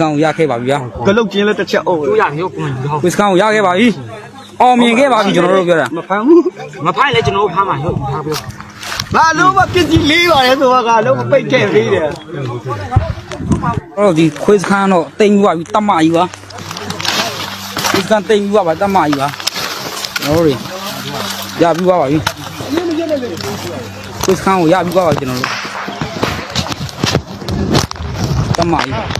ကန်ကိုရခဲ့ပါပြီဗျာကလုတ်ကျင်းလည်းတစ်ချက်အုပ်တို့ရရောပုံမှန်ယူတော့ကွေးစကန်ကိုရခဲ့ပါပြီအောင်မြင်ခဲ့ပါပြီကျွန်တော်တို့ပြောတာမဖမ်းဘူးမဖိုင်လဲကျွန်တော်တို့ဖမ်းမှာဟုတ်ထားပြောငါလုံးမပြစ်ကြီးလေးပါလေဆိုတော့ငါလုံးမပိတ်ခဲ့သေးတယ်အဲ့တော့ဒီခွေးစကန်တော့တိမ်ပြီးပါပြီတတ်မကြီးပါခွေးစကန်တိမ်ပြီးပါပါတတ်မကြီးပါကျွန်တော်တို့ရပြီးပါပါပြီခွေးစကန်ကိုရပြီးပါပါကျွန်တော်တို့တတ်မကြီးပါ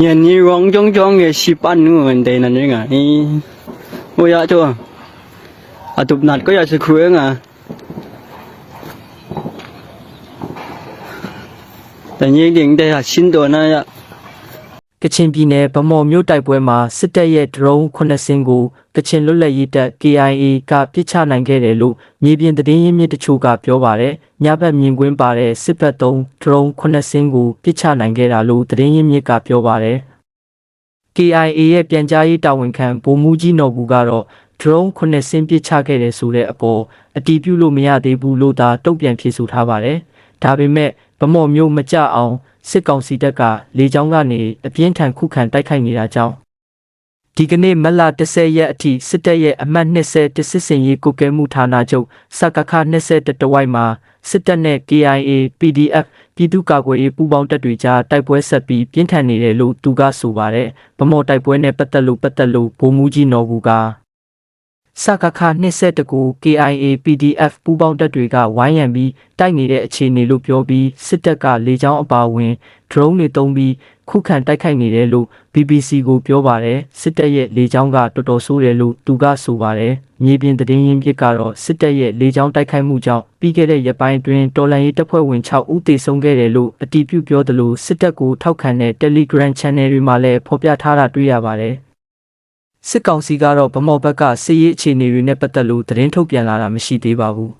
ညနေရောင်ကြောင်ကြောင်ရဲ့ရှိပန်နူန်တဲ့နည်းငါဟင်းဟိုရတော့အတုပနတ်ကိုရစခွေးငါတန် ကချင်ပြည်နယ်ဗမော်မြို့တိုက်ပွဲမှာစစ်တပ်ရဲ့ဒရုန်း9စင်းကိုကချင်လွတ်လပ်ရေးတပ် KIA ကပစ်ချနိုင်ခဲ့တယ်လို့မြေပြင်သတင်းရင်းမြစ်တချို့ကပြောပါတယ်။ညဘက်မြင်ကွင်းပါတဲ့စစ်ဘက်သုံးဒရုန်း9စင်းကိုပစ်ချနိုင်ခဲ့တာလို့သတင်းရင်းမြစ်ကပြောပါတယ်။ KIA ရဲ့ပြန်ကြားရေးတာဝန်ခံဗိုလ်မှူးကြီးနော်ဘူးကတော့ drone 9စင်းပစ်ချခဲ့တယ်ဆိုတဲ့အပေါ်အတီးပြုလို့မရသေးဘူးလို့သာတုံ့ပြန်ဖြေဆိုထားပါတယ်။ဒါပေမဲ့ဗမော်မျိုးမကြအောင် စစ်ကောင်စီတပ်ကလေကြောင်းကနေအပြင်းထန်ခုခံတိုက်ခိုက်နေတာကြောင့်ဒီကနေ့မတ်လ10ရက်အထိစစ်တပ်ရဲ့အမှတ်20တစစ်စင်ရေးကုကဲမှုဌာနချုပ်စကခ20တဝိုက်မှာစစ်တပ်နဲ့ KIA PDF ပြည်သူ့ကာကွယ်ရေးပူးပေါင်းတပ်တွေကြားတိုက်ပွဲဆက်ပြီးပြင်းထန်နေတယ်လို့သူကဆိုပါတယ်။ဗမော်တိုက်ပွဲနဲ့ပတ်သက်လို့ပတ်သက်လို့ဗိုလ်မှူးကြီးနော်ဘူးက စကခ22ကို KIA PDF ပူးပေါင်းတပ်တွေကဝိုင်းရံပြီးတိုက်နေတဲ့အခြေအနေလို့ပြောပြီးစစ်တပ်ကလေကြောင်းအပါအဝင် drone တွေတုံးပြီးခုခံတိုက်ခိုက်နေတယ်လို့ BBC ကိုပြောပါတယ်စစ်တပ်ရဲ့လေကြောင်းကတော်တော်ဆိုးတယ်လို့သူကဆိုပါတယ်မြေပြင်သတင်းရင်းမြစ်ကတော့စစ်တပ်ရဲ့လေကြောင်းတိုက်ခိုက်မှုကြောင့်ပြီးခဲ့တဲ့ရက်ပိုင်းအတွင်းတော်လန်ရေးတပ်ဖွဲ့ဝင်6ဦးသေဆုံးခဲ့တယ်လို့အတည်ပြုပြောသလိုစစ်တပ်ကိုထောက်ခံတဲ့ Telegram Channel တွေမှာလည်းဖော်ပြထားတာတွေ့ရပါတယ် စစ်ကောင်စီကတော့ဗမော်ဘက်ကစစ်ရေးအခြေအနေတွေနဲ့ပတ်သက်လို့သတင်းထုတ်ပြန်လာတာမရှိသေးပါဘူး